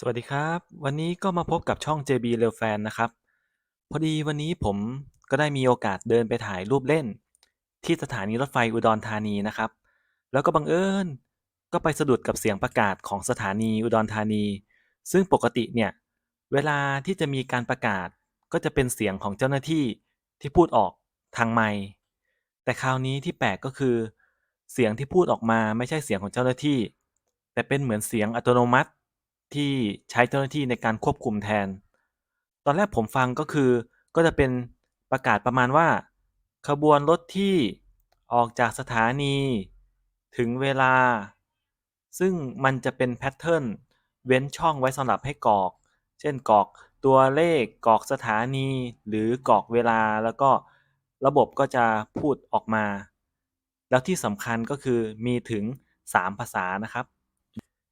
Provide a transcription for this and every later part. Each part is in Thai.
สวัสดีครับ วันนี้ก็มาพบกับช่อง JB r e a l Fan นะครับ พอดีวันนี้ผมก็ได้มีโอกาสเดินไปถ่ายรูปเล่น ที่สถานีรถไฟอุดรธานีนะครับ แล้วก็บังเอิญก็ไปสะดุดกับเสียงประกาศของสถานีอุดรธานี ซึ่งปกติเนี่ย เวลาที่จะมีการประกาศก็จะเป็นเสียงของเจ้าหน้าที่ที่พูดออกทางไมค์แต่คราวนี้ที่แปลกก็คือ เสียงที่พูดออกมาไม่ใช่เสียงของเจ้าหน้าที่ แต่เป็นเหมือนเสียงอัตโนมัติ ที่ใช้เจ้าหน้าที่ในการควบคุมแทน ตอนแรกผมฟังก็คือก็จะเป็นประกาศประมาณว่า ขบวนรถที่ออกจากสถานี ถึงเวลา ซึ่งมันจะเป็นแพทเทิร์นเว้นช่องไว้สำหรับให้กรอก เช่นกรอกตัวเลขกรอกสถานี หรือกรอกเวลาแล้วก็ระบบก็จะพูดออกมา แล้วที่สำคัญก็คือมีถึง 3 ภาษานะครับ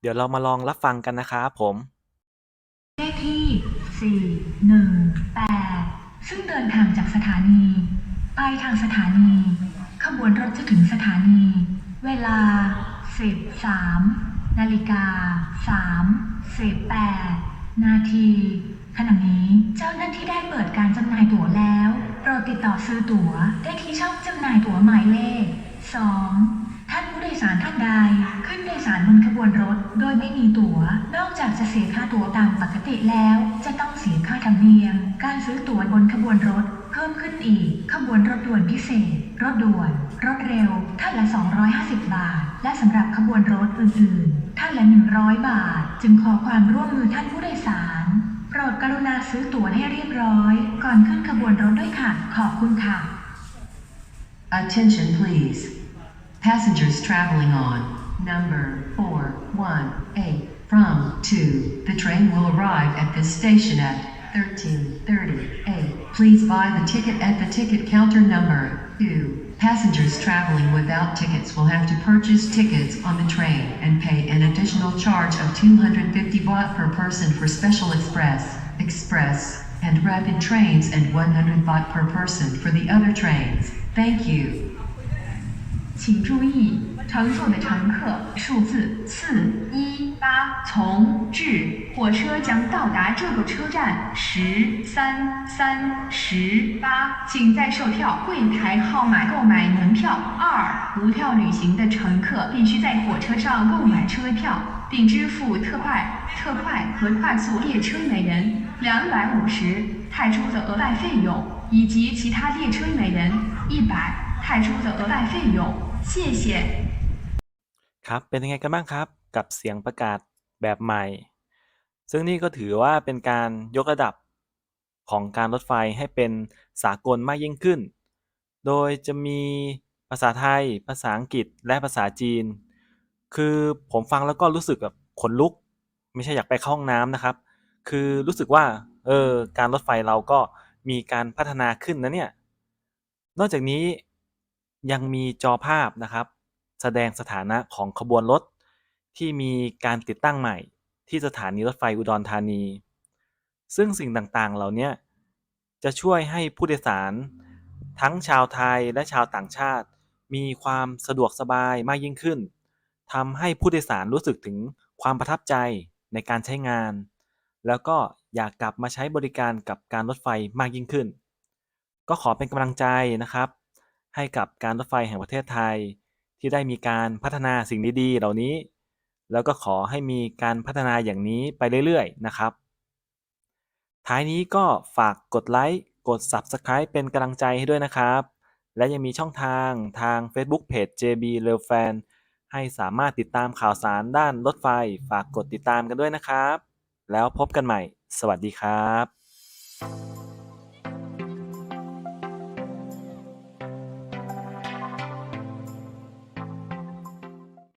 เดี๋ยวเรามาลองรับฟังกันนะครับผม เลขที่ 418 ซึ่งเดินทางจากสถานี ไปทางสถานี ขบวนรถจะถึงสถานี เวลา 13 นาฬิกา 38 นาที ขณะนี้เจ้าหน้าที่ได้เปิดการจำหน่ายตั๋วแล้ว โปรดติดต่อซื้อตั๋วได้ที่ช่องจำหน่ายตั๋วหมายเลข 2 ตั๋ว นอกจากจะเสียค่าตั๋วตามปกติแล้ว จะต้องเสียค่าธรรมเนียม การซื้อตั๋วบนขบวนรถ เพิ่มขึ้นอีก ขบวนรถด่วนพิเศษ รถด่วน รถเร็ว ท่านละ 250 บาท และสำหรับขบวนรถอื่นๆ ท่านละ 100 บาท จึงขอความร่วมมือท่านผู้โดยสารโปรดกรุณาซื้อตั๋วให้เรียบร้อย ก่อนขึ้นขบวนรถด้วยค่ะ ขอบคุณค่ะ Attention please. Passengers traveling on number 418 from 2. The train will arrive at this station at 1338. Please buy the ticket at the ticket counter number 2. Passengers traveling without tickets will have to purchase tickets on the train and pay an additional charge of 250 baht per person for special express, express, and rapid trains and 100 baht per person for the other trains. Thank you. 请注意， 乘坐的乘客数字四一八从至火车将到达这个车站十三三十八，请在售票柜台号码购买门票。二，无票旅行的乘客必须在火车上购买车票，并支付特快、特快和快速列车每人两百五十泰铢的额外费用，以及其他列车每人一百泰铢的额外费用。谢谢。 ครับ เป็นยังไงกันบ้างครับ กับเสียงประกาศแบบใหม่ ซึ่งนี่ก็ถือว่าเป็นการยกระดับของการรถไฟให้เป็นสากลมากยิ่งขึ้น โดยจะมีภาษาไทย ภาษาอังกฤษ และภาษาจีน คือผมฟังแล้วก็รู้สึกแบบขนลุก ไม่ใช่อยากไปเข้าห้องน้ำนะครับ คือรู้สึกว่า เออ การรถไฟเราก็มีการพัฒนาขึ้นนะเนี่ย นอกจากนี้ยังมีจอภาพนะครับ แสดงสถานะของขบวนรถที่มีการติดตั้งใหม่ที่สถานีรถไฟอุดรธานี ซึ่งสิ่งต่างๆ เหล่านี้จะช่วยให้ผู้โดยสาร ทั้งชาวไทยและชาวต่างชาติ มีความสะดวกสบายมากยิ่งขึ้นทำให้ผู้โดยสารรู้สึกถึงความประทับใจในการใช้งาน แล้วก็อยากกลับมาใช้บริการกับการรถไฟมากยิ่งขึ้น ก็ขอเป็นกำลังใจนะครับ ให้กับการรถไฟแห่งประเทศไทย ที่ได้มีการพัฒนาสิ่งดีๆ เหล่านี้ แล้วก็ขอให้มีการพัฒนาอย่างนี้ไปเรื่อยๆ นะครับ ท้ายนี้ก็ฝากกดไลค์กด Subscribe เป็นกำลังใจให้ด้วยนะครับ และยังมีช่องทางทาง Facebook Page JB r e l Fan ให้สามารถติดตามข่าวสารด้านรถไฟ ฝากกดติดตามกันด้วยนะครับ แล้วพบกันใหม่ สวัสดีครับ